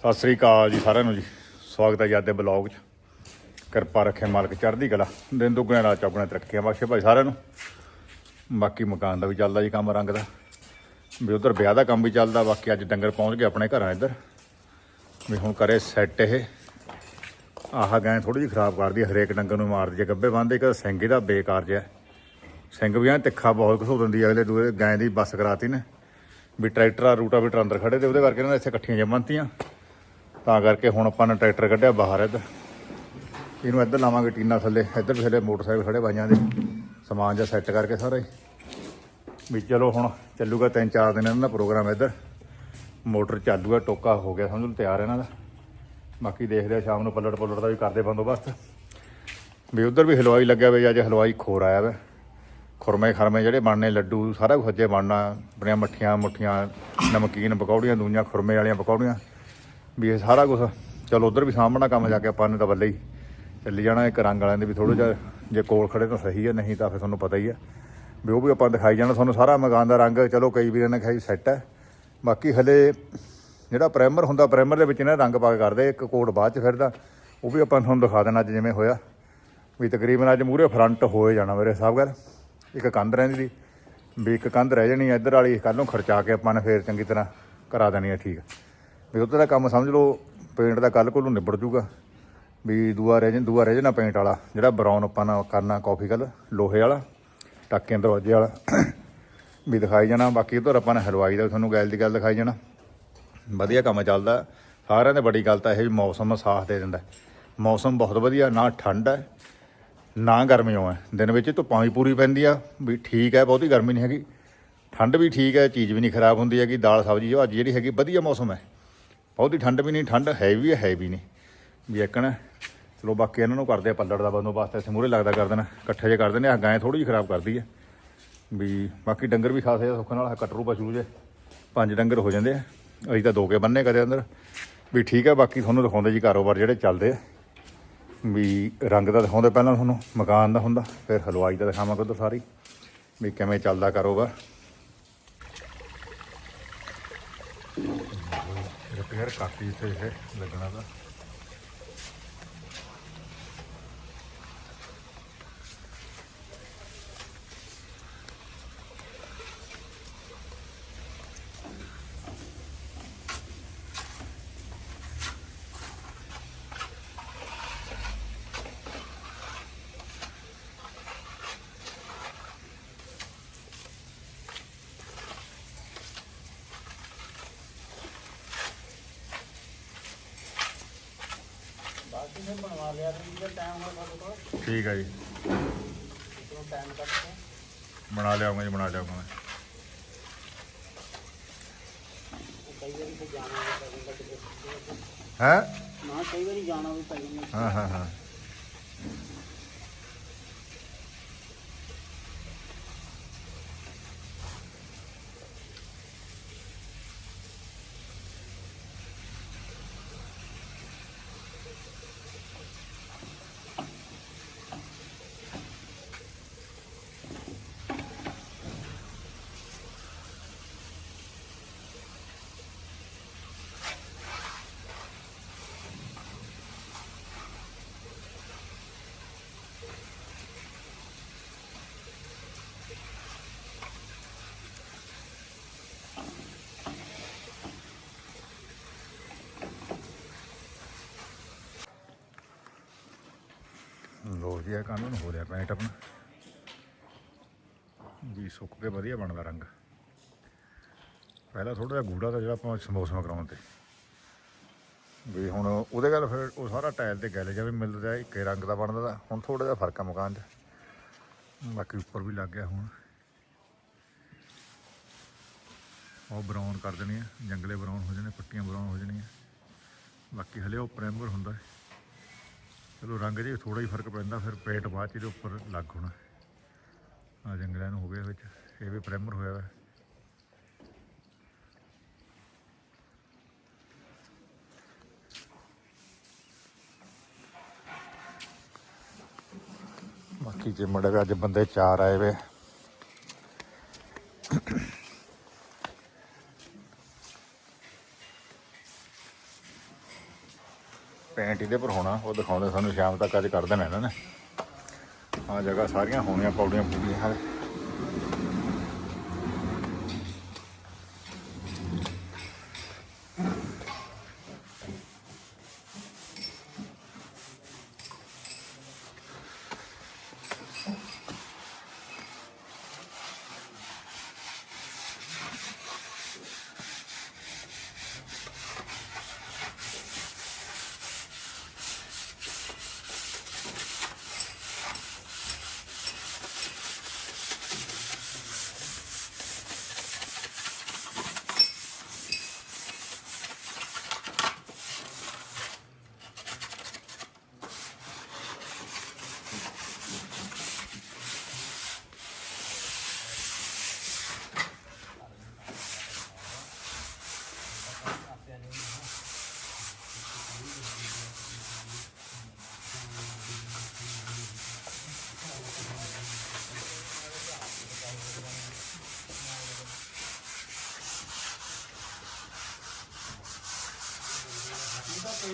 ਸਤਿ ਸ੍ਰੀ ਅਕਾਲ ਜੀ ਸਾਰਿਆਂ ਨੂੰ ਜੀ। ਸਵਾਗਤ ਹੈ ਜੀ ਅੱਜ ਦੇ ਬਲੌਗ 'ਚ। ਕਿਰਪਾ ਰੱਖੇ ਮਾਲਕ ਚੜ੍ਹਦੀ ਕਲਾ। ਦਿਨ ਦੁੱਗਣੇ ਰਾਤ ਚੌਗਣੇ ਤਰੱਕੀਆਂ ਬਖਸ਼ੇ ਭਾਈ ਸਾਰਿਆਂ ਨੂੰ। ਬਾਕੀ ਮਕਾਨ ਦਾ ਵੀ ਚੱਲਦਾ ਜੀ ਕੰਮ ਰੰਗ ਦਾ। ਵੀ ਉਧਰ ਵਿਆਹ ਦਾ ਕੰਮ ਵੀ ਚੱਲਦਾ ਬਾਕੀ ਅੱਜ ਡੰਗਰ ਪਹੁੰਚ ਗਏ ਆਪਣੇ ਘਰਾਂ ਇੱਧਰ। ਵੀ ਹੁਣ ਕਰੇ ਸੈੱਟ ਇਹ। ਆਹ ਗਾਂ ਥੋੜੀ ਜਿਹੀ ਖਰਾਬ ਕਰਦੀ ਹੈ, ਹਰੇਕ ਡੰਗਰ ਨੂੰ ਮਾਰਦੀ ਹੈ ਗੱਬੇ ਬੰਨ੍ਹਦੇ ਇੱਕ ਸਿੰਘ ਇਹਦਾ ਬੇਕਾਰ ਜਿਹਾ। ਸਿੰਘ ਵੀ ਐਂ ਤਿੱਖਾ ਬਹੁਤ ਘਸੋ ਦਿੰਦੀ ਹੈ ਅਗਲੇ ਦੂਏ ਗਾਂ ਦੀ ਬੱਸ ਕਰਾਤੀ ਨੇ। ਵੀ ਟਰੈਕਟਰ ਆ ਵੀ ਅੰਦਰ ਖੜੇ ਤੇ ਉਹਦੇ ਕਰਕੇ ਇਹਨਾਂ ਨੇ ਇੱਥੇ ਇਕੱਠੀਆਂ ਜੰਮਣਤੀਆਂ ਤਾਂ ਕਰਕੇ ਹੁਣ ਆਪਾਂ ਨੇ ਟਰੈਕਟਰ ਕੱਢਿਆ ਬਾਹਰ ਇੱਧਰ। ਇਹਨੂੰ ਇੱਧਰ ਲਾਵਾਂਗੇ ਟੀਨਾ ਥੱਲੇ। ਇੱਧਰ ਵੀ ਥੱਲੇ ਮੋਟਰਸਾਈਕਲ ਖੜੇ ਬਾਈਆਂ ਦੇ। ਸਮਾਨ ਜਾਂ ਸੈੱਟ ਕਰਕੇ ਸਾਰਾ। ਹੀ ਵੀ ਚਲੋ ਹੁਣ ਚੱਲੂਗਾ ਤਿੰਨ ਚਾਰ ਦਿਨ ਇਹਨਾਂ ਦਾ ਪ੍ਰੋਗਰਾਮ ਇੱਧਰ। ਮੋਟਰ ਚਾਲੂ ਟੋਕਾ ਹੋ ਗਿਆ, ਸਮਝ ਲਓ ਤਿਆਰ ਇਹਨਾਂ ਦਾ। ਬਾਕੀ ਦੇਖਦੇ ਆ ਸ਼ਾਮ ਨੂੰ ਪੱਲੜ ਪੁੱਲੜ ਦਾ ਵੀ ਕਰਦੇ ਬੰਦੋਬਸਤ। ਵੀ ਉਧਰ ਵੀ ਹਲਵਾਈ ਲੱਗਿਆ ਹੋਇਆ ਅੱਜ ਹਲਵਾਈ ਖੋਰ ਆਇਆ ਵਾ। ਖੁਰਮੇ ਖਰਮੇ ਜਿਹੜੇ ਬਣਨੇ, ਲੱਡੂ ਸਾਰਾ ਕੁਝ ਅੱਜੇ ਬਣਨਾ। ਆਪਣੀਆਂ ਮੱਠੀਆਂ ਮੁੱਠੀਆਂ, ਨਮਕੀਨ ਪਕੌੜੀਆਂ, ਦੂਈਆਂ ਖੁਰਮੇ ਵਾਲੀਆਂ ਪਕੌੜੀਆਂ। ਵੀ ਇਹ ਸਾਰਾ ਕੁਝ ਚਲੋ ਉਧਰ ਵੀ ਸਾਹਮਣਾ ਕੰਮ ਜਾ ਕੇ ਆਪਾਂ ਨੇ ਤਾਂ ਬੱਲੇ ਹੀ ਚੱਲੀ ਜਾਣਾ ਇੱਕ ਰੰਗ ਵਾਲਿਆਂ ਦੇ ਵੀ ਥੋੜਾ ਜਿਹਾ ਜੇ ਕੋਲ ਖੜੇ ਤਾਂ ਸਹੀ ਹੈ ਨਹੀਂ ਤਾਂ ਫਿਰ ਤੁਹਾਨੂੰ ਪਤਾ ਹੀ ਹੈ ਵੀ ਉਹ ਵੀ ਆਪਾਂ ਦਿਖਾਈ ਜਾਣਾ, ਤੁਹਾਨੂੰ ਸਾਰਾ ਮਕਾਨ ਦਾ ਰੰਗ ਚਲੋ ਕਈ ਵੀਰਾਂ ਨੇ ਖਾਈ ਸੈੱਟ ਹੈ ਬਾਕੀ ਹਲੇ ਜਿਹੜਾ ਪ੍ਰਾਈਮਰ ਹੁੰਦਾ ਪ੍ਰਾਈਮਰ ਦੇ ਵਿੱਚ ਇਹਨਾਂ ਰੰਗ ਪਾ ਕੇ ਕਰਦੇ, ਇੱਕ ਕੋਟ ਬਾਅਦ ਚ ਫਿਰਦਾ, ਉਹ ਵੀ ਆਪਾਂ ਤੁਹਾਨੂੰ ਦਿਖਾ ਦੇਣਾ ਅੱਜ ਜਿਵੇਂ ਹੋਇਆ। ਵੀ ਤਕਰੀਬਨ ਅੱਜ ਮੂਰੇ ਫਰੰਟ ਹੋਏ ਜਾਣਾ ਮੇਰੇ ਹਿਸਾਬ ਨਾਲ। ਇੱਕ ਕੰਧ ਰਹਿੰਦੀ ਦੀ ਵੀ ਇੱਕ ਕੰਧ ਰਹਿ ਜਾਣੀ ਇੱਧਰ ਵਾਲੀ ਕੱਲ ਨੂੰ ਖਰਚਾ ਕੇ ਆਪਾਂ ਨੇ ਫੇਰ ਚੰਗੀ ਤਰ੍ਹਾਂ ਕਰਾ ਦੇਣੀ ਹੈ ਠੀਕ। ਵੀ ਉੱਧਰ ਦਾ ਕੰਮ ਸਮਝ ਲਓ ਪੇਂਟ ਦਾ ਕੱਲ ਕੋਲ ਨਿਬੜ ਜੂਗਾ। ਵੀ ਦੂਆ ਰਹਿ ਜਾਂ ਦੂਆ ਰਹਿ ਜਾਣਾ ਪੇਂਟ ਵਾਲਾ, ਜਿਹੜਾ ਬਰਾਊਨ ਆਪਾਂ ਨਾ ਕਰਨਾ ਕਾਫੀ ਕਲਰ ਲੋਹੇ ਵਾਲਾ, ਟਾਕਿਆਂ ਦਰਵਾਜ਼ੇ ਵਾਲਾ। ਵੀ ਦਿਖਾਈ ਜਾਣਾ, ਬਾਕੀ ਉਧਰ ਆਪਾਂ ਨੇ ਹਲਵਾਈ ਦਾ ਵੀ ਤੁਹਾਨੂੰ ਗੱਲ ਦੀ ਗੱਲ ਦਿਖਾਈ ਜਾਣਾ। ਵਧੀਆ ਕੰਮ ਚੱਲਦਾ, ਸਾਰਿਆਂ ਦੇ ਬੜੀ ਗੱਲ ਤਾਂ ਇਹ ਵੀ ਮੌਸਮ ਸਾਥ ਦੇ ਦਿੰਦਾ। ਮੌਸਮ ਬਹੁਤ ਵਧੀਆ, ਨਾ ਠੰਡ ਹੈ, ਨਾ ਗਰਮੀਓ ਹੈ। ਦਿਨ ਵਿੱਚ ਧੁੱਪਾਂ ਵੀ ਪੂਰੀ ਪੈਂਦੀ ਆ, ਵੀ ਠੀਕ ਹੈ, ਬਹੁਤੀ ਗਰਮੀ ਨਹੀਂ ਹੈਗੀ। ਠੰਡ ਵੀ ਠੀਕ ਹੈ, ਚੀਜ਼ ਵੀ ਨਹੀਂ ਖਰਾਬ ਹੁੰਦੀ ਹੈਗੀ, ਦਾਲ ਸਬਜ਼ੀ ਜੋ ਅੱਜ ਜਿਹੜੀ ਹੈਗੀ, ਵਧੀਆ ਮੌਸਮ ਹੈ। ਬਹੁਤੀ ਠੰਡ ਵੀ ਨਹੀਂ, ਠੰਡ ਹੈ ਵੀ ਹੈ ਵੀ ਨਹੀਂ। ਵੀ ਇੱਕਣ ਚਲੋ ਬਾਕੀ ਇਹਨਾਂ ਨੂੰ ਕਰਦੇ ਆ ਪੱਲੜ ਦਾ ਬੰਦੋਬਸਤ, ਇੱਥੇ ਮੂਰੇ ਲੱਗਦਾ ਕਰ ਦੇਣਾ, ਇਕੱਠੇ ਜੇ ਕਰ ਦਿੰਦੇ ਆ ਗਾਂ ਥੋੜੀ ਜਿਹੀ ਖਰਾਬ ਕਰਦੀ ਹੈ ਵੀ ਬਾਕੀ ਡੰਗਰ ਵੀ ਖਾਸੇ ਆ, ਸੁੱਖ ਨਾਲ ਕਟਰੂ ਪਸ਼ੂ ਜੇ। ਪੰਜ ਡੰਗਰ ਹੋ ਜਾਂਦੇ ਆ, ਅਸੀਂ ਤਾਂ ਦੋ ਕੇ ਬੰਨੇ ਕਦੇ ਅੰਦਰ। ਵੀ ਠੀਕ ਹੈ ਬਾਕੀ ਤੁਹਾਨੂੰ ਦਿਖਾਉਂਦੇ ਜੀ ਕਾਰੋਬਾਰ ਜਿਹੜੇ ਚੱਲਦੇ ਆ। ਵੀ ਰੰਗ ਦਾ ਦਿਖਾਉਂਦੇ ਪਹਿਲਾਂ ਤੁਹਾਨੂੰ, ਮਕਾਨ ਦਾ ਹੁੰਦਾ, ਫਿਰ ਹਲਵਾਈ ਦਾ ਦਿਖਾਵਾਂਗੇ ਉਧਰ ਸਾਰੀ। ਵੀ ਕਿਵੇਂ ਚੱਲਦਾ ਕਾਰੋਬਾਰ। ਰਿਪੇਅਰ ਕਾਫੀ ਇੱਥੇ ਇਹ ਲੱਗਣਾ ਦਾ ਬਣਵਾ ਲਿਆ ਟਾਈਮ ਹੋਇਆ ਕੋਲ? ਠੀਕ ਹੈ ਜੀ। ਉਹ ਟਾਈਮ ਕੱਢ ਕੇ। ਬਣਾ ਲਿਆਉਂਗਾ ਜੀ ਬਣਾ ਲਿਆਉਂਗਾ ਮੈਂ। ਉਹ ਕਈ ਵਾਰੀ ਤੇ ਜਾਣਾ ਵੀ ਪੈ ਜਾਂਦਾ ਕਿਤੇ। ਹੈ? ਨਾ ਕਈ ਵਾਰੀ ਜਾਣਾ ਵੀ ਪੈ ਜਾਂਦਾ ਹਾਂ ਹਾਂ ਹਾਂ। ਲੋ ਜੀ ਕਾਨੂੰਨ ਹੋ ਰਿਹਾ ਪੈਂਟ ਆਪਣਾ। ਵੀ ਸੁੱਕ ਕੇ ਵਧੀਆ ਬਣਦਾ ਰੰਗ। ਪਹਿਲਾਂ ਥੋੜਾ ਜਿਹਾ ਗੂੜਾ ਤਾਂ ਜਿਹੜਾ ਆਪਾਂ ਸਮੋਸਾ ਕਰਾਉਣ ਤੇ। ਵੀ ਹੁਣ ਉਹਦੇ ਗੱਲ ਫਿਰ ਉਹ ਸਾਰਾ ਟਾਇਲ ਤੇ ਗੱਲ ਜਿਵੇਂ ਮਿਲਦਾ ਇੱਕੇ ਰੰਗ ਦਾ ਬਣਦਾ ਤਾਂ ਹੁਣ ਥੋੜਾ ਜਿਹਾ ਫ਼ਰਕ ਆ ਮਕਾਨ 'ਚ। ਬਾਕੀ ਉੱਪਰ ਵੀ ਲੱਗ ਗਿਆ ਹੁਣ। ਉਹ ਬਰਾਊਨ ਕਰ ਦੇਣੀ ਆ, ਜੰਗਲੇ ਬਰਾਊਨ ਹੋ ਜਾਣੇ, ਪੱਟੀਆਂ ਬਰਾਊਨ ਹੋ ਜਾਣੀਆਂ। ਬਾਕੀ ਹਲੇ ਉਹ ਪ੍ਰਾਈਮਰ ਹੁੰਦਾ। ਹੈ ਚਲੋ ਰੰਗ ਜੇ ਥੋੜਾ ਹੀ ਫ਼ਰਕ ਪੈਂਦਾ, ਫਿਰ ਪੇਟ ਬਾਅਦ ਚ ਇਹਦੇ ਉੱਪਰ ਲੱਗ ਹੋਣਾ। ਆ ਜੰਗਲਿਆਂ ਨੂੰ ਹੋ ਗਿਆ ਵਿੱਚ, ਇਹ ਵੀ ਪ੍ਰਾਈਮਰ ਹੋਇਆ ਵਾ। ਬਾਕੀ ਜੇ ਮੁੰਡੇ ਅੱਜ ਬੰਦੇ ਚਾਰ ਆਏ ਵੇ। ਪੇਂਟ ਇਹਦੇ ਪਰ ਹੋਣਾ, ਉਹ ਦਿਖਾਉਂਦੇ ਸਾਨੂੰ ਸ਼ਾਮ ਤੱਕ ਅੱਜ ਕਰ ਦੇਣਾ ਇਹਨਾਂ ਨੇ। ਆ ਜਗ੍ਹਾ ਸਾਰੀਆਂ ਹੋਣੀਆਂ, ਪੌੜੀਆਂ ਪੂਰੀਆਂ ਹਾਲੇ।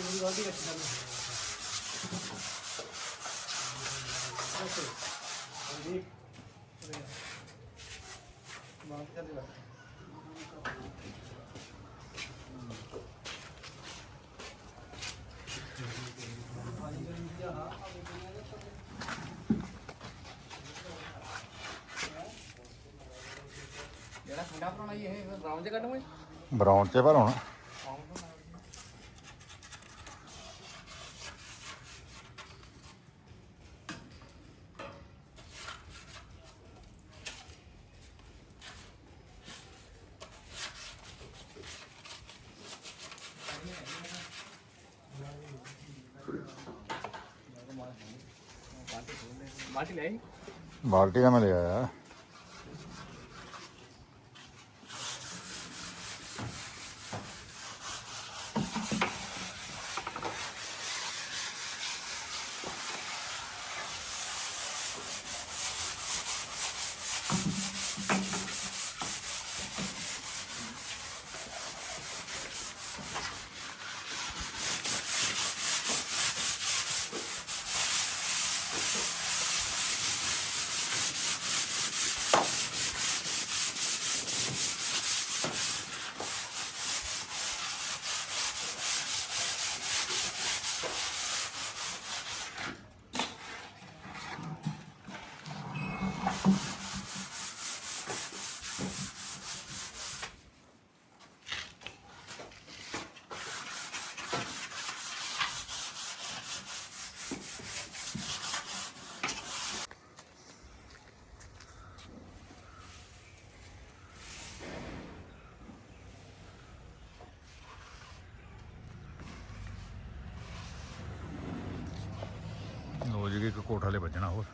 ਜਿਹੜਾ ਜੀ ਇਹ ਰਾਉਂਡ ਚ ਕੱਢੂਗੇ ਬਰਾਊਨ ਚ ਪਰ ਹੁਣ। ਬਾਲਟੀ ਦਾ ਮੈਂ ਲੈ ਆਇਆ। ਲੋ ਇੱਕ ਕੋਠਾ ਲੈ ਵੱਜਣਾ ਹੋਰ।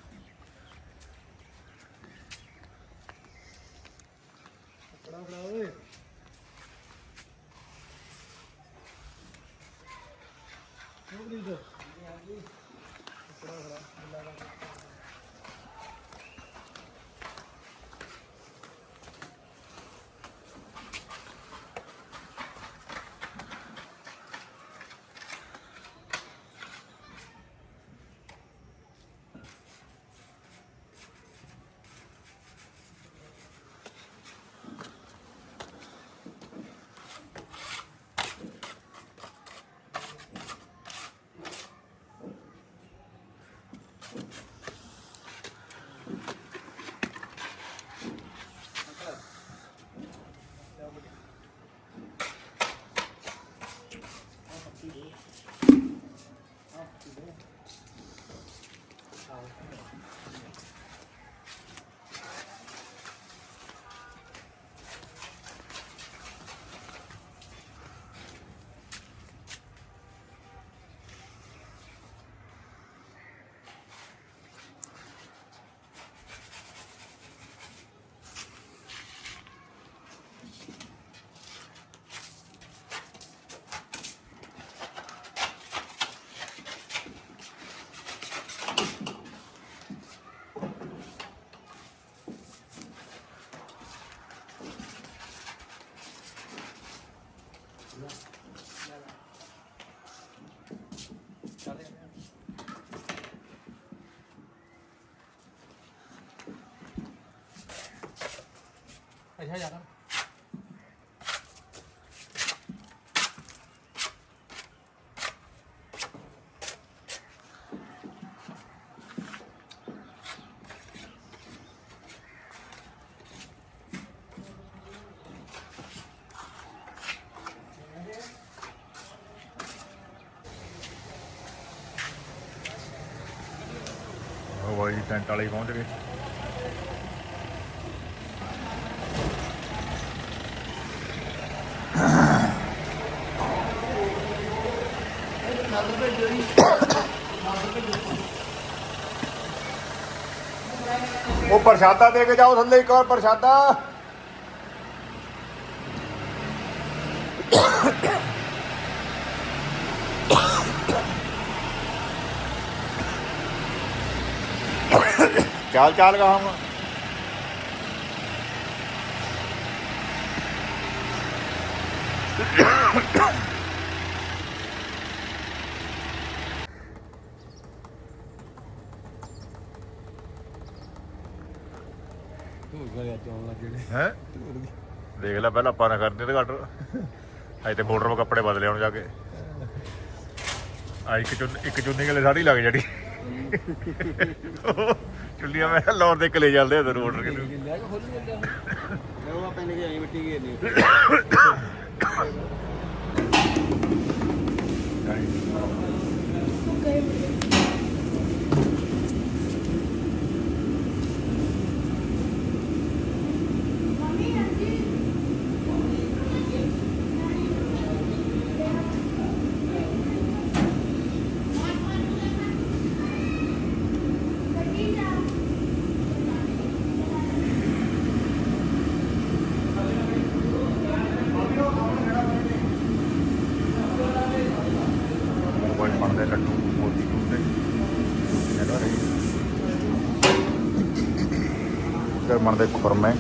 ਬੈਠਾ ਜਾ ਕਰ ਟੈਂਟ ਵਾਲੇ ਪਹੁੰਚ ਗਏ। ਪ੍ਰਸ਼ਾਦਾ ਦੇ ਕੇ ਜਾਓ ਥੱਲੇ ਇੱਕ ਵਾਰ ਪ੍ਰਸ਼ਾਦਾ ਚਾਲ ਚਾਲ ਗਾ ਹਮ ਲੱਗੇ ਨੇ। ਹੈ? ਦੇਖ ਲੈ ਪਹਿਲਾਂ ਆਪਾਂ ਨਾ ਕਰਦੇ ਤੇ ਘੱਟ ਅੱਜ ਤੇ ਬਾਰਡਰ 'ਤੇ ਕੱਪੜੇ ਬਦਲੇ ਹੁਣ ਜਾ ਕੇ। ਆ ਇੱਕ ਚੁੰਨ ਇੱਕ ਚੁੰਨੀ ਗਲੇ ਸਾੜੀ ਲੱਗ ਜੜੀ ਚੁੱਲੀਆਂ ਮੈਂ ਲੌਰ ਦੇ ਕਲੇ ਚੱਲਦੇ ਆ ਤੇ ਆਰਡਰ ਕਿਨੂੰ ਲੈ ਕੇ ਖੋਲ ਲੈਂਦਾ ਮੈਂ ਉਹ ਪੈਨ ਕੇ ਆਈ ਮਿੱਟੀ ਗਈ ਨਹੀਂ ਕੋਈ ਬਣਦੇ ਲੱਡੂ ਮੋਤੀ ਚੂਰ ਦੇ ਇਹਦਾ ਰਹੀ ਫਿਰ ਬਣਦੇ ਖੁਰਮੇ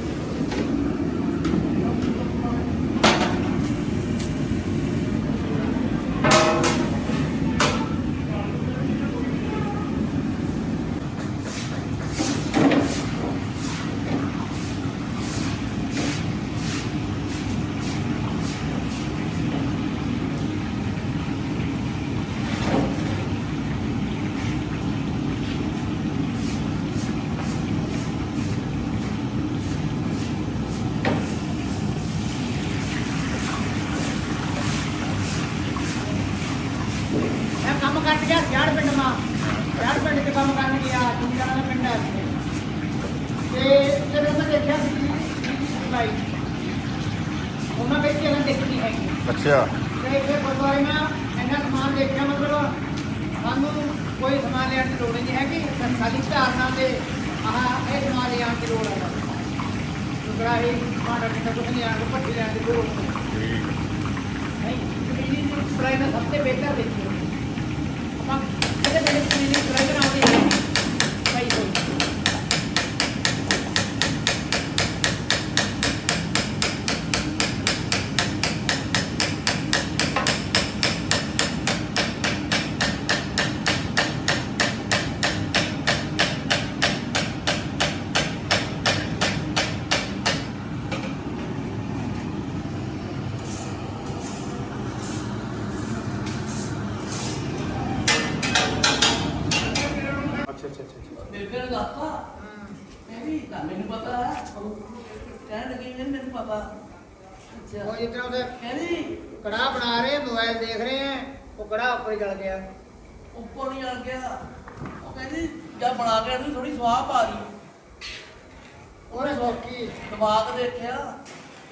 ਮੈਂ ਕੰਮ ਕਰ ਗਿਆ ਯਾਰ ਪਿੰਡ ਮਾ ਯਾਰ ਪਿੰਡ ਤੇ ਕੰਮ ਕਰਨ ਗਿਆ ਦੁਨੀਆ ਦਾ ਪਿੰਡ ਹੈ ਤੇ ਜਦੋਂ ਮੈਂ ਦੇਖਿਆ ਸੀ ਭਾਈ ਉਹਨਾਂ ਵਿੱਚ ਇਹਨਾਂ ਦੇਖੀ ਹੈਗੀ ਅੱਛਾ ਤੇ ਇੱਥੇ ਗੁਰਦੁਆਰੇ ਮੈਂ ਇੰਨਾ ਸਮਾਨ ਦੇਖਿਆ ਮਤਲਬ ਸਾਨੂੰ ਕੋਈ ਸਮਾਨ ਲੈਣ ਦੀ ਲੋੜ ਨਹੀਂ ਹੈਗੀ ਬਸ ਖਾਲੀ ਧਾਰਨਾ ਤੇ ਆਹ ਇਹ ਸਮਾਨ ਲੈਣ ਦੀ ਲੋੜ ਹੈ ਦੁਗਰਾ ਹੀ ਸਮਾਨ ਰੱਖਣ ਕੁਝ ਨਹੀਂ ਆਣ ਪੱਟੀ ਲੈਣ ਦੀ ਲੋੜ ਨਹੀਂ ਠੀਕ ਨਹੀਂ ਕਮਿਊਨਿਟੀ ਦੀ ਸਪਲਾਈ ਦਾ ਸਭ ਤੋਂ ਬਿਹਤਰ ਦੇਖੀ ਆਪਾਂ ਕਦੇ ਕਦੇ ਕਮਿਊਨਿਟੀ ਸਪਲਾਈ ਬਣਾਉਂਦੇ ਹਾਂ ਭਾਈ ਕੋਈ ਬੇਬੇ ਨੇ ਦੱਸਤਾ ਮੈਂ ਵੀ ਤਾਂ ਮੈਨੂੰ ਪਤਾ ਹੈ ਕਹਿਣ ਲੱਗੀ ਕਹਿੰਦੀ ਮੈਨੂੰ ਪਤਾ ਅੱਛਾ ਉਹ ਜਿੱਦਾਂ ਉਹਦੇ ਕਹਿੰਦੀ ਕੜਾ ਬਣਾ ਰਹੇ ਮੋਬਾਈਲ ਦੇਖ ਰਹੇ ਹੈ ਉਹ ਕੜਾ ਉੱਪਰ ਹੀ ਗਲ ਗਿਆ। ਉੱਪਰ ਨਹੀਂ ਆ ਗਿਆ। ਉਹ ਕਹਿੰਦੀ ਜਦ ਬਣਾ ਕੇ ਇਹਨੂੰ ਥੋੜੀ ਸਵਾਹ ਪਾ ਦੀ ਉਹਨੇ ਸੋਕੀ। ਦਿਮਾਗ ਦੇਖਿਆ।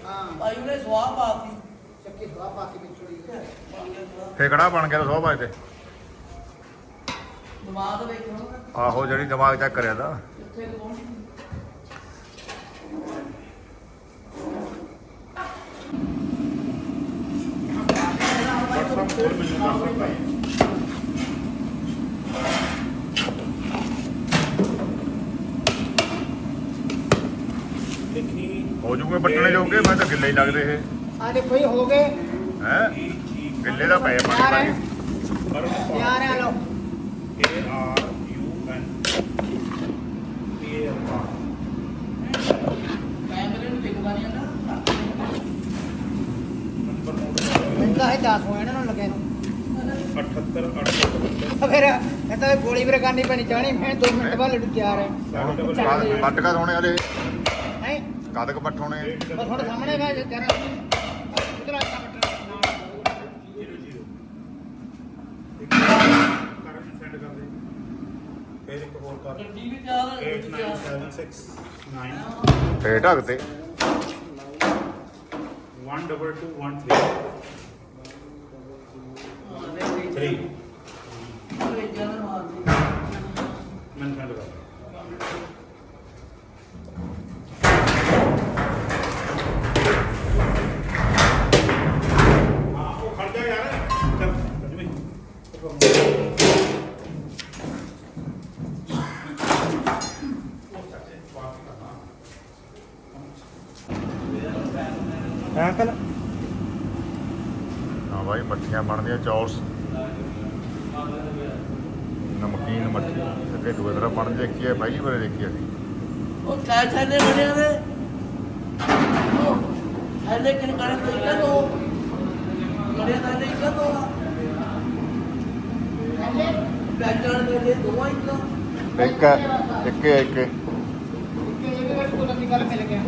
ਹਾਂ। ਭਾਈ ਉਹਨੇ ਸਵਾਹ ਪਾਤੀ ਚੱਕੀ ਹਵਾ ਪਾ ਕੇ ਵਿੱਚ ਚੜੀ ਬਣ ਗਿਆ ਸਵਾਹ। ਫੇਕੜਾ ਬਣ ਗਿਆ ਸੋਭਾ ਤੇ ਦਿਮਾਗ ਦੇਖਿਆ ਉਹਨੇ। ਆਹੋ ਜਿਹੜੀ ਦਿਮਾਗ ਚੈੱਕ ਕਰਿਆ ਦਾ ਕਿੱਥੇ ਕੁ ਦੇਖੀ ਹੋ ਜੂਗੇ ਪੱਟਣੇ ਜੋਗੇ ਮੈਂ ਤਾਂ ਗਿੱਲੇ ਹੀ ਲੱਗਦੇ ਇਹ। ਆ ਦੇਖੋ ਇਹ ਹੋ ਗਏ। ਹੈ? ਗਿੱਲੇ ਦਾ ਪਏ ਪਾਣੀ ਪਾ ਕੇ ਯਾਰ ਆ ਲਓ A R U N P A R ਕੈਮਰੇ ਨੂੰ ਲਿਖਵਾ ਨਹੀਂ ਆਉਂਦਾ ਨੰਬਰ ਮੋੜ ਦਾ ਇਹ 10 ਹੋਇਆ ਨਾ 78 78 ਫਿਰ ਇਹ ਤਾਂ ਗੋਲੀ ਵੀਰ ਕਰਨੀ ਪੈਣੀ ਚਾਹਣੀ ਮੈਂ 2 ਮਿੰਟ ਬਾਅਦ ਲੱਡੂ ਤਿਆਰ ਹੈ ਕੱਟ ਕਾ ਹੋਣੇ ਵਾਲੇ ਹੈ ਕਦ ਕ ਪੱਟ ਹੋਣੇ ਬਸ ਤੁਹਾਡੇ ਸਾਹਮਣੇ ਗਾ ਜਰਾ ਉਧਰ ਆ? ਟਮਾਟਰ ਸੈਂਡ ਕਰ ਦੇ ਫਿਰ ਇੱਕ ਹੋਰ ਕਰ ਗੱਡੀ ਵੀ ਤਿਆਰ ਹੈ ਗੱਡੀ ਤਿਆਰ 8976 ਤੇ ਢੱਕ ਤੇ 12213 ਭੇਜਿਆ ਨਾ ਮਾਰਦੀ ਮੈਂ ਸੈਂਡ ਕਰ। ਹਾਂ ਉਹ ਖੜ ਜਾ ਯਾਰ। ਚੱਲ ਜਮੀ ਅੰਕਲ ਹਾਂ ਭਾਈ ਮੱਠੀਆਂ ਬਣਦੀਆਂ ਚੌਲਸ ਨਮਕੀਨ ਮੱਠੀ ਅੱਗੇ ਦੂਏ ਤਰ੍ਹਾਂ ਬਣ ਦੇਖੀ ਹੈ ਪਹਿਲੀ ਵਾਰ ਦੇਖੀ ਹੈ ਉਹ ਕਾਇ ਥੈਲੇ ਬਣਿਆ ਨੇ ਉਹ ਥੈਲੇ ਕਿਨ ਕਰੇ ਕੋਈ ਕਦੋਂ ਕਰੇ ਥੈਲੇ ਕਦੋਂ ਬੈਠਣ ਦੇ ਦੇ ਦੋ ਇੱਕ। ਇੱਕ ਇੱਕ ਇੱਕ। ਇੱਕ ਵੀ ਕੋਲ ਗੱਲ ਮਿਲ ਗਿਆ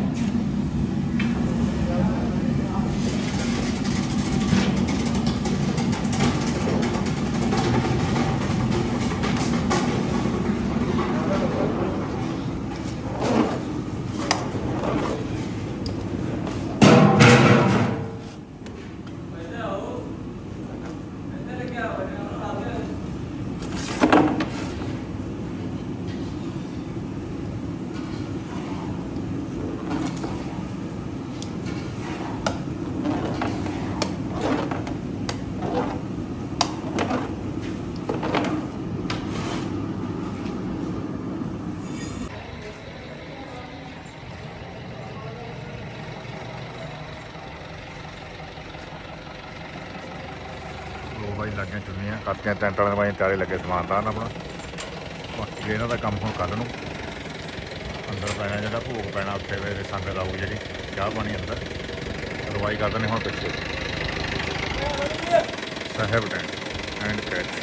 ਉਹ ਬਾਈ ਕਾਤੀਆਂ ਚੁੰਨੀਆਂ ਕਰਤੀਆਂ ਟੈਂਟ ਵਾਲੇ ਬਾਈ ਤਿਆਰੇ ਲੱਗੇ ਸਮਾਨ ਤਾਂ ਆਪਣਾ। ਬਾਕੀ ਇਹਨਾਂ ਦਾ ਕੰਮ ਹੁਣ ਕੱਲ ਨੂੰ, ਅੰਦਰ ਪੈਣਾ ਜਿਹੜਾ ਭੋਗ ਪੈਣਾ ਉੱਥੇ ਵੇ ਸੰਗਤ ਆਊ ਜਿਹੜੀ ਚਾਹ ਪਾਣੀ ਅੰਦਰ, ਰਵਾਈ ਕਰਦੇ ਨੇ ਹੁਣ ਪਿੱਛੇ। ਸਾਹਿਬ ਟੈਂਟ ਐਂਡ ਕੈਚ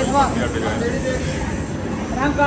ਇਸ ਵਾਰ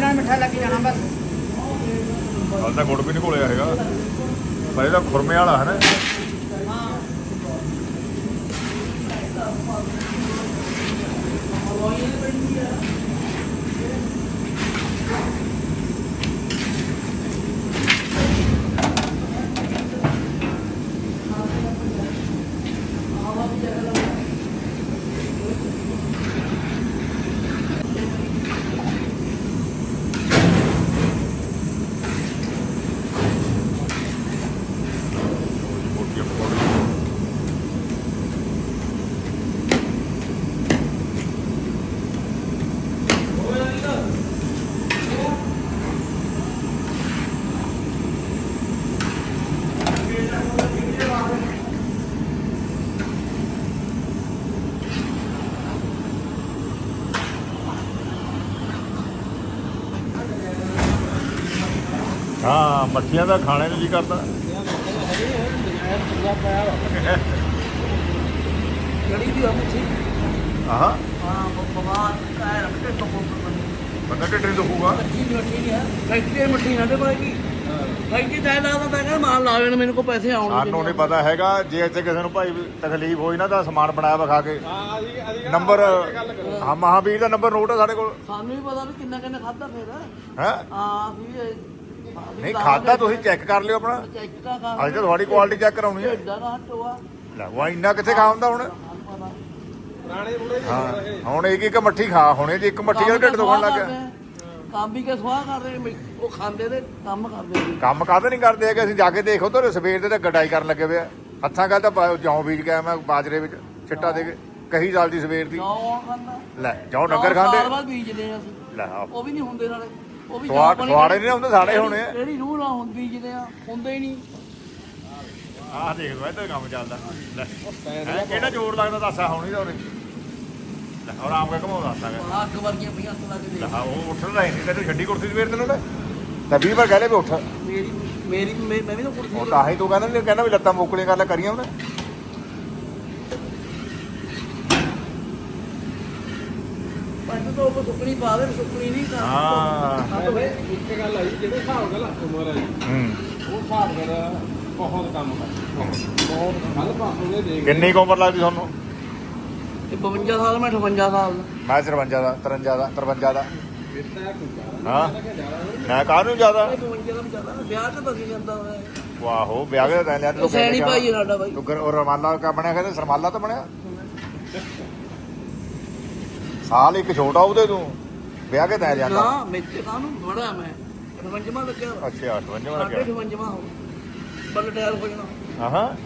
ਦੇ ਮਿੱਠਾ ਲੱਗ ਜਾਣਾ ਬਸ। ਹਾਲ ਤਾਂ ਗੁੜ ਵੀ ਨਹੀਂ ਘੋਲਿਆ ਹੈਗਾ। ਪਰ ਇਹਦਾ ਖੁਰਮੇ ਵਾਲਾ ਹੈ ਨਾ। ਹਾਂ ਮੱਠੀਆਂ ਦਾ ਖਾਣੇ ਨੂੰ ਜੀ ਕਰਦਾ। ਕੜੀ ਦੀ ਆ ਮੁੱਛੀ ਆਹ। ਹਾਂ ਬਵਾਨ ਕਾਇ ਰੱਖੇ ਤੋਂ ਕੋਲ ਬੰਦਾ ਢਿੱਡ ਦੁਖੂਗਾ? ਕੱਚੀ ਮੱਠੀ ਨਹੀਂ ਹੈ ਫੈਕਟਰੀ ਦੀ ਮੱਠੀ ਨਾ ਤੇ ਪਾਏਗੀ ਫੈਕਟਰੀ ਦਾ ਲਾ ਤਾਂ ਕਹਿੰਦਾ ਮਾਲ ਲਾਵੇ ਨਾ ਮੈਨੂੰ ਕੋ ਪੈਸੇ ਆਉਣ ਸਾਨੂੰ ਨਹੀਂ ਪਤਾ ਹੈਗਾ ਜੇ ਇੱਥੇ ਕਿਸੇ ਨੂੰ ਭਾਈ ਤਕਲੀਫ ਹੋਈ ਨਾ ਤਾਂ ਸਮਾਨ ਬਣਾਇਆ ਵਿਖਾ ਕੇ। ਨੰਬਰ ਹਾਂ ਮਹਾਵੀਰ ਦਾ ਨੰਬਰ ਨੋਟ ਹੈ ਸਾਡੇ ਕੋਲ। ਸਾਨੂੰ ਵੀ ਪਤਾ ਵੀ ਕਿੰਨਾ ਕਿੰਨਾ ਖਾਦਾ ਫਿਰ? ਹੈ? ਹਾਂ ਵੀ ਨਹੀਂ ਖਾਦਾ ਤੁਸੀਂ ਚੈੱਕ ਕਰ ਲਿਓ ਆਪਣਾ। ਚੈੱਕ ਤਾਂ ਕਰ ਅੱਜ ਤਾਂ ਤੁਹਾਡੀ ਕੁਆਲਿਟੀ ਚੈੱਕ ਕਰਾਉਣੀ ਹੈ। ਨਾ ਲੈ ਵਾ ਇੰਨਾ ਕਿੱਥੇ ਖਾ ਹੁੰਦਾ ਹੁਣ? ਪਤਾ ਪੁਰਾਣੇ ਬੁੜੇ ਹਾਂ ਹੁਣ ਇੱਕ ਇੱਕ ਮੱਠੀ ਖਾ ਹੁਣੇ ਜੇ ਇੱਕ ਮੱਠੀ ਦਾ ਢਿੱਡ ਦੁਖਣ ਲੱਗ ਗਿਆ। ਕੰਮ ਵੀ ਕੇ ਸਵਾਹ ਕਰ ਰਹੇ ਨੇ, ਉਹ ਖਾਂਦੇ ਤੇ ਕੰਮ ਕਰਦੇ ਨੇ। ਕੰਮ ਕਾਹਦੇ ਨਹੀਂ ਕਰਦੇ ਹੈਗੇ? ਅਸੀਂ ਜਾ ਕੇ ਦੇਖੋ ਤੇ ਸਵੇਰ ਦੇ ਤੇ ਗਡਾਈ ਕਰਨ ਲੱਗੇ ਪਿਆ ਹੱਥਾਂ ਗੱਲ ਤਾਂ ਜੌਂ ਬੀਜ ਗਿਆ ਮੈਂ ਬਾਜਰੇ ਵਿੱਚ ਛਿੱਟਾ ਦੇ ਕੇ ਕਹੀ ਸਾਲ ਦੀ ਸਵੇਰ ਦੀ। ਖਾਂਦਾ। ਲੈ ਜੌਂ ਨਗਰ ਸਾਲ ਖਾਂਦੇ। ਬਾਅਦ ਬੀਜਦੇ ਆ ਅਸੀਂ। ਲੈ ਆ ਉਹ ਵੀ ਨਹੀਂ ਹੁੰਦੇ ਨਾਲੇ। ਉਹ ਵੀ ਸਵਾੜ- ਜੌਂ ਪਾਣੀ ਸਵਾੜੇ ਨਹੀਂ। ਹੁੰਦੇ, ਸਾਡੇ ਹੋਣੇ ਆ। ਜਿਹੜੀ ਰੂਹ ਨਾ ਹੁੰਦੀ ਬੀਜਦੇ ਆ ਹੁੰਦੇ ਹੀ ਨਹੀਂ। ਆਹ ਦੇਖ ਲੋ ਇੱਧਰ ਕੰਮ ਚੱਲਦਾ। ਲੈ। ਹੈਂ, ਕਿਹੜਾ ਜ਼ੋਰ ਲੱਗਦਾ ਦੱਸਾ ਹੁਣੀ ਤਾਂ ਉਰੇ ਲੈ ਆਰਾਮ ਕੇ ਘਮਾਉਂਦਾ ਦੱਸਾਂਗਾ ਅੱਗ ਵਰਗੀਆਂ ਪਈਆਂ ਤੋਂ ਲੱਗ ਲੈ ਆਹ ਉਹ ਉੱਠਦਾ ਹੀ ਨਹੀਂ ਤੈਨੂੰ ਛੱਡੀ ਕੁਰਸੀ ਸਵੇਰ ਤੈਨੂੰ ਲੈ ਤਾਂ 20 ਵਾਰ ਕਹਿ ਲੈ ਵੀ ਉੱਠ। ਮੇਰੀ ਮੇਰੀ ਮੈਂ ਮੈਂ ਵੀ ਤਾਂ ਕੁਰਸੀ ਉਹ ਤਾਂ ਹੀ ਤੂੰ ਕਹਿੰਦਾ ਨਹੀਂ ਕਹਿੰਦਾ ਵੀ ਲੱਤਾਂ ਮੋਕਲੀਆਂ ਕਰ ਲੈ ਕਰੀਆਂ ਉਹਨੇ। ਪੰਜ ਤੋਂ ਉਹ ਸੁੱਕਣੀ ਪਾ ਦੇ ਸੁੱਕਣੀ ਨਹੀਂ ਤਾਂ ਹਾਂ। ਇੱਕ ਗੱਲ ਆਈ ਜਿਹੜੇ ਹਿਸਾਬ ਨਾਲ ਉਮਰ ਆਈ ਹੂੰ। ਉਹ ਹਿਸਾਬ ਨਾਲ ਬਹੁਤ ਕੰਮ ਕਰ ਬਹੁਤ ਕੱਲ ਪਾਸੋਂ ਦੇ ਦੇਖ ਕਿੰਨੀ ਕੁ ਉਮਰ ਲੱਗਦੀ ਤੁਹਾਨੂੰ? ਇਹ 52 ਸਾਲ ਮੈਂ 58 ਸਾਲ ਦਾ। ਮੈਂ 53 ਦਾ 53 ਦਾ 53 ਦਾ। ਦਿੱਤਾ ਕੁੰਡਾ ਹਾਂ ਮੈਂ ਕਾਹਨੂੰ ਜ਼ਿਆਦਾ? ਇਹ 52 ਦਾ ਵੀ ਜ਼ਿਆਦਾ ਵਿਆਹ ਤੇ ਤਾਂ ਅਸੀਂ ਜਾਂਦਾ ਹੋਇਆ ਵਾਹੋ ਵਿਆਹ ਕੇ ਤਾਂ ਲਿਆ ਉਹ ਸੈਣੀ ਭਾਈ ਹੈ ਸਾਡਾ ਭਾਈ। ਤੂੰ ਗਰ- ਉਹ ਰਮਾਲਾ ਕਾ ਬਣਿਆ ਕਹਿੰਦੇ ਸਰਮਾਲਾ ਤਾਂ ਬਣਿਆ? ਸਾਲ ਇੱਕ ਛੋਟਾ ਉਹਦੇ ਤੂੰ ਵਿਆਹ ਕੇ ਤਾਂ ਜਾਂਦਾ। ਨਾ ਮੇਤੇ ਕਾਨੂੰ ਬੜਾ ਮੈਂ। 58ਵਾਂ ਲੱਗਿਆ। ਅੱਛਾ 58 ਵਾਲਾ ਸਾਢੇ ਗਿਆ 58ਵਾਂ ਹੋ। ਬੱਲ ਟਾਇਰ ਹੋ ਜਾਣਾ। ਹਾਂ।